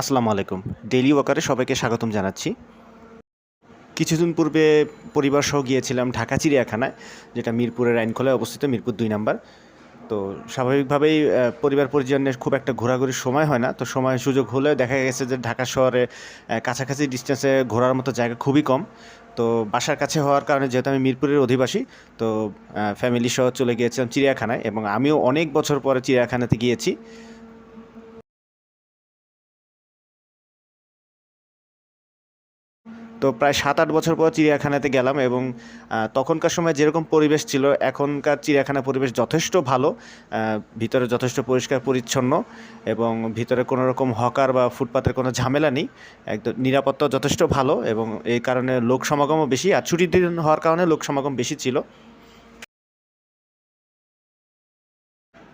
আসসালামু আলাইকুম। ডেইলি ওয়াকারে সবাইকে স্বাগতম জানাচ্ছি। কিছুদিন পূর্বে পরিবার সহ গিয়েছিলাম ঢাকা চিড়িয়াখানায়, যেটা মিরপুরের আইনখোলায় অবস্থিত, মিরপুর দুই নাম্বার। তো স্বাভাবিকভাবেই পরিবার পরিজনের খুব একটা ঘোরাঘুরির সময় হয় না। তো সময় সুযোগ হলেও দেখা গেছে যে ঢাকা শহরে কাছাকাছি ডিস্টেন্সে ঘোরার মতো জায়গা খুবই কম। তো বাসার কাছে হওয়ার কারণে যেহেতু আমি মিরপুরের অধিবাসী, তো ফ্যামিলি সহ চলে গিয়েছিলাম চিড়িয়াখানায় এবং আমিও অনেক বছর পরে চিড়িয়াখানাতে গিয়েছি। তো প্রায় সাত আট বছর পর চিড়িয়াখানাতে গেলাম এবং তখনকার সময় যেরকম পরিবেশ ছিল, এখনকার চিড়িয়াখানা পরিবেশ যথেষ্ট ভালো। ভিতরে যথেষ্ট পরিষ্কার, পরিচ্ছন্ন এবং ভিতরে কোনো রকম হকার বা ফুটপাতের কোনো ঝামেলা নেই। একদম নিরাপত্তা যথেষ্ট ভালো এবং এই কারণে লোক সমাগমও বেশি। আর ছুটির দিন হওয়ার কারণে লোক সমাগম বেশি ছিল।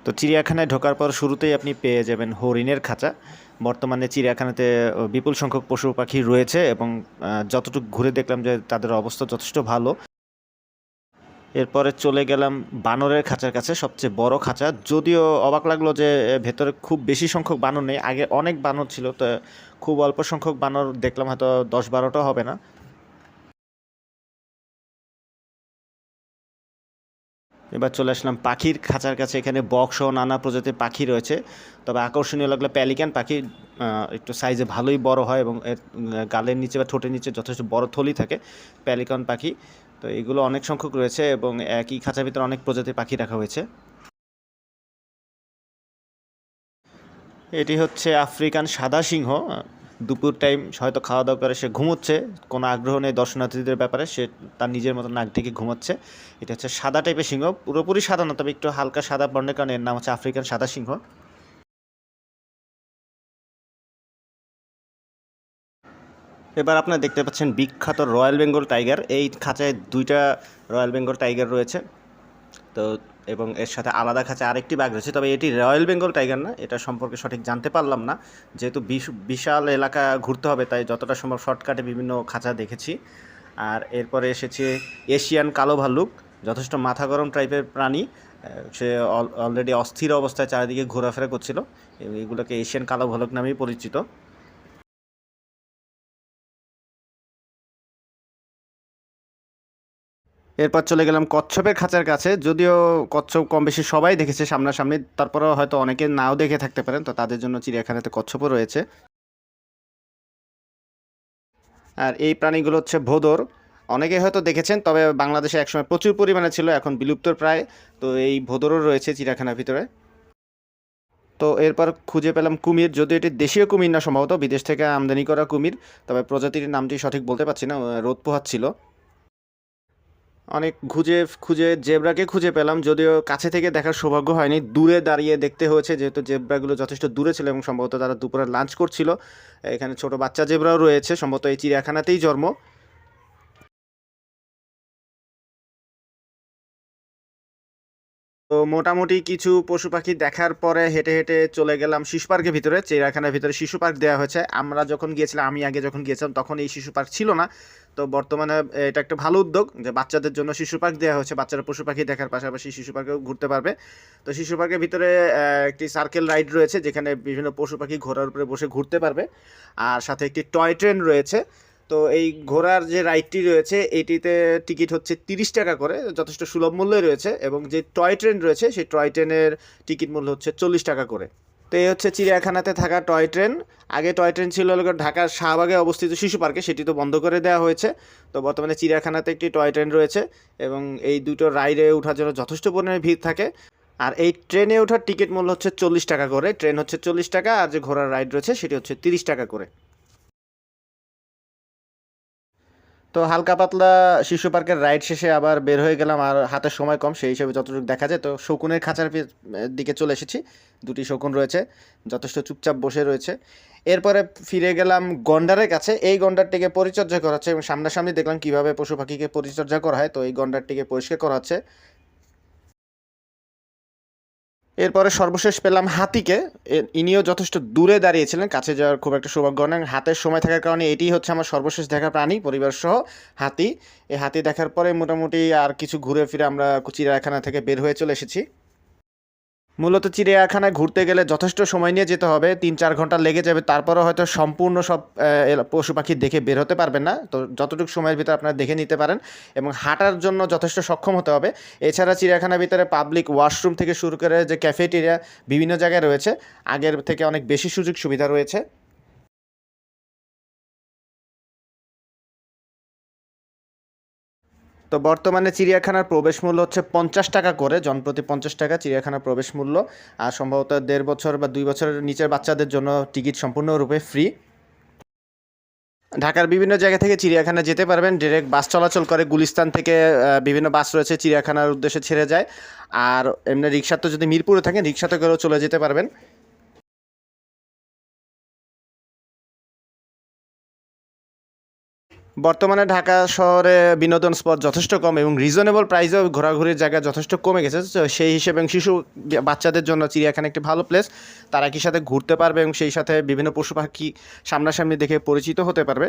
তো চিড়িয়াখানায় ঢোকার পর শুরুতেই আপনি পেয়ে যাবেন হরিণের খাঁচা। বর্তমানে চিড়িয়াখানাতে বিপুল সংখ্যক পশু পাখি রয়েছে এবং যতটুকু ঘুরে দেখলাম যে তাদের অবস্থা যথেষ্ট ভালো। এরপরে চলে গেলাম বানরের খাঁচার কাছে, সবচেয়ে বড় খাঁচা। যদিও অবাক লাগল যে ভেতরে খুব বেশি সংখ্যক বানর নেই। আগে অনেক বানর ছিল, তো খুব অল্প সংখ্যক বানর দেখলাম হয়তো দশ বারোটা হবে না। এবার চলে আসলাম পাখির খাঁচার কাছে। এখানে বক সহ নানা প্রজাতির পাখি রয়েছে। তবে আকর্ষণীয় লাগল প্যালিকান। পাখি একটু সাইজে ভালোই বড় হয় এবং এর গালের নিচে বা ঠোঁটের নিচে যথেষ্ট বড় থলি থাকে প্যালিকন পাখি। তো এগুলো অনেক সংখ্যক রয়েছে এবং একই খাঁচার ভিতরে অনেক প্রজাতির পাখি রাখা হয়েছে। এটি হচ্ছে আফ্রিকান সাদা সিংহ। দুপুর টাইম হয়তো খাওয়া দাওয়া করে সে ঘুমোচ্ছে, কোনো আগ্রহ নেই দর্শনার্থীদের ব্যাপারে, সে তার নিজের মতো নাক ঢেকে ঘুমাচ্ছে। এটা হচ্ছে সাদা টাইপের সিংহ, পুরোপুরি সাদা না, তবে একটু হালকা সাদা বর্ণের কারণে এর নাম হচ্ছে আফ্রিকান সাদা সিংহ। এবার আপনারা দেখতে পাচ্ছেন বিখ্যাত রয়্যাল বেঙ্গল টাইগার। এই খাঁচায় দুইটা রয়্যাল বেঙ্গল টাইগার রয়েছে। তো, এবং এর সাথে আলাদা খাঁচা আরেকটি বাঘ রয়েছে, তবে এটি রয়্যাল বেঙ্গল টাইগার না, এটা সম্পর্কে সঠিক জানতে পারলাম না। যেহেতু বিশ- বিশাল এলাকা ঘুরতে হবে, তাই যতটা সম্ভব শর্টকাটে বিভিন্ন খাঁচা দেখেছি। আর এরপরে এসেছে এশিয়ান কালো ভাল্লুক, যথেষ্ট মাথা গরম টাইপের প্রাণী। সে অলরেডি অস্থির অবস্থায় চারিদিকে ঘোরাফেরা করছিল। এগুলোকে এশিয়ান কালো ভাল্লুক নামেই পরিচিত। এরপর চলে গেলাম কচ্ছপের খাঁচার কাছে। যদিও কচ্ছপ কম বেশি সবাই দেখেছে সামনাসামনি, তারপরেও হয়তো অনেকে নাও দেখে থাকতে পারেন। তো তাদের জন্য চিড়িয়াখানাতে কচ্ছপও রয়েছে। আর এই প্রাণীগুলো হচ্ছে ভোদর। অনেকে হয়তো দেখেছেন, তবে বাংলাদেশে একসময় প্রচুর পরিমাণে ছিল, এখন বিলুপ্তর প্রায়। তো এই ভোদরও রয়েছে চিড়িয়াখানার ভিতরে। তো এরপর খুঁজে পেলাম কুমির। যদিও এটি দেশীয় কুমির না, সম্ভবত বিদেশ থেকে আমদানি করা কুমির, তবে প্রজাতির নামটি সঠিক বলতে পারছি না, রোদ পোহাচ্ছিল। অনেক খুঁজে খুঁজে জেব্রাকে খুঁজে পেলাম, যদিও কাছে থেকে দেখার সৌভাগ্য হয়নি। দূরে দাঁড়িয়ে দেখতে হয়েছে, যেহেতু জেব্রাগুলো যথেষ্ট দূরে ছিল এবং সম্ভবত তারা দুপুরে লাঞ্চ করছিল। এখানে ছোট বাচ্চা জেব্রাও রয়েছে, সম্ভবত এই চিড়িয়াখানাতেই জন্ম। তো মোটামুটি কিছু পশু পাখি দেখার পরে হেঁটে হেঁটে চলে গেলাম শিশু পার্কের ভিতরে, চিড়িয়াখানার ভিতরে শিশু পার্ক দেওয়া হয়েছে। আমরা যখন গিয়েছিলাম, আমি আগে যখন গিয়েছিলাম, তখন এই শিশু পার্ক ছিল না। তো বর্তমানে এটা একটা ভালো উদ্যোগ যে বাচ্চাদের জন্য শিশু পার্ক দেওয়া হয়েছে। বাচ্চারা পশু পাখি দেখার পাশাপাশি শিশু পার্কেও ঘুরতে পারবে। তো শিশু পার্কের ভিতরে একটি সার্কেল রাইড রয়েছে, যেখানে বিভিন্ন পশু পাখি ঘোড়ার উপরে বসে ঘুরতে পারবে। আর সাথে একটি টয় ট্রেন রয়েছে। তো এই ঘোড়ার যে রাইডটি রয়েছে, এটিতে টিকিট হচ্ছে তিরিশ টাকা করে, যথেষ্ট সুলভ মূল্যে রয়েছে এবং যে টয় ট্রেন রয়েছে, সেই টয় ট্রেনের টিকিট মূল্য হচ্ছে চল্লিশ টাকা করে। তো এই হচ্ছে চিড়িয়াখানাতে থাকা টয় ট্রেন। আগে টয় ট্রেন ছিল ঢাকার শাহবাগে অবস্থিত শিশু পার্কে, সেটি তো বন্ধ করে দেওয়া হয়েছে। তো বর্তমানে চিড়িয়াখানাতে একটি টয় ট্রেন রয়েছে এবং এই দুটো রাইডে ওঠার জন্য যথেষ্ট পরিমাণে ভিড় থাকে। আর এই ট্রেনে ওঠার টিকিট মূল্য হচ্ছে চল্লিশ টাকা করে। ট্রেন হচ্ছে চল্লিশ টাকা, আর যে ঘোড়ার রাইড রয়েছে, সেটি হচ্ছে তিরিশ টাকা করে। তো হালকা পাতলা শিশু পার্কের রাইড শেষে আবার বের হয়ে গেলাম, আর হাতে সময় কম, সেই হিসেবে যতটুকু দেখা যায়। তো শকুনের খাঁচার দিকে চলে এসেছি, দুটি শকুন রয়েছে, যথেষ্ট চুপচাপ বসে রয়েছে। এরপরে ফিরে গেলাম গন্ডারের কাছে, এই গন্ডারটিকে পরিচর্যা করা হচ্ছে এবং সামনাসামনি দেখলাম কীভাবে পশু পাখিকে পরিচর্যা করা হয়। তো এই গন্ডারটিকে পরিষ্কার করা হচ্ছে। এরপরে সর্বশেষ পেলাম হাতিকে। ইনিও যথেষ্ট দূরে দাঁড়িয়েছিলেন, কাছে যাওয়ার খুব একটা সৌভাগ্য নেন হাতের সময় থাকার কারণে এটি হচ্ছে আমার সর্বশেষ দেখা প্রাণী পরিবার সহ হাতি। এই হাতি দেখার পরে মোটামুটি আর কিছু ঘুরে ফিরে আমরা চিড়িয়াখানা থেকে বের হয়ে চলে এসেছি। মূলত চিড়িয়াখানায় ঘুরতে গেলে যথেষ্ট সময় নিয়ে যেতে হবে। তিন, চার ঘণ্টা লেগে যাবে। তারপরে হয়তো সম্পূর্ণ সব পশু পাখি দেখে বের হতে পারবেন না। তো যতটুকু সময়ের ভিতরে আপনারা দেখে নিতে পারেন এবং হাঁটার জন্য যথেষ্ট সক্ষম হতে হবে। এছাড়া চিড়িয়াখানার ভিতরে পাবলিক ওয়াশরুম থেকে শুরু করে যে ক্যাফেটেরিয়া বিভিন্ন জায়গায় রয়েছে, আগের থেকে অনেক বেশি সুযোগ সুবিধা রয়েছে। তো বর্তমানে চিড়িয়াখানার প্রবেশ মূল্য হচ্ছে পঞ্চাশ টাকা করে, জনপ্রতি পঞ্চাশ টাকা চিড়িয়াখানার প্রবেশ মূল্য। আর সম্ভবত দেড় বছর বা দুই বছরের নিচের বাচ্চাদের জন্য টিকিট সম্পূর্ণরূপে ফ্রি। ঢাকার বিভিন্ন জায়গা থেকে চিড়িয়াখানা যেতে পারবেন ডিরেক্ট বাস চলাচল করে। গুলিস্তান থেকে বিভিন্ন বাস রয়েছে চিড়িয়াখানার উদ্দেশ্যে ছেড়ে যায়। আর এমনি রিক্সা তো যদি মিরপুরে থাকেন রিক্সাতে করেও চলে যেতে পারবেন। বর্তমানে ঢাকা শহরে বিনোদন স্পট যথেষ্ট কম এবং রিজনেবল প্রাইসেও ঘোরাঘুরির জায়গা যথেষ্ট কমে গেছে। তো সেই হিসেবে শিশু বাচ্চাদের জন্য চিড়িয়াখানা একটি ভালো প্লেস তারা একই সাথে ঘুরতে পারবে এবং সেই সাথে বিভিন্ন পশু পাখি সামনাসামনি দেখে পরিচিত হতে পারবে।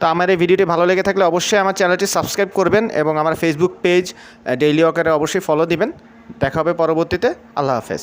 তো আমার এই ভিডিওটি ভালো লেগে থাকলে অবশ্যই আমার চ্যানেলটি সাবস্ক্রাইব করবেন এবং আমার ফেসবুক পেজ ডেইলি ওয়াকারে অবশ্যই ফলো দিবেন। দেখা হবে পরবর্তীতে। আল্লাহ হাফেজ।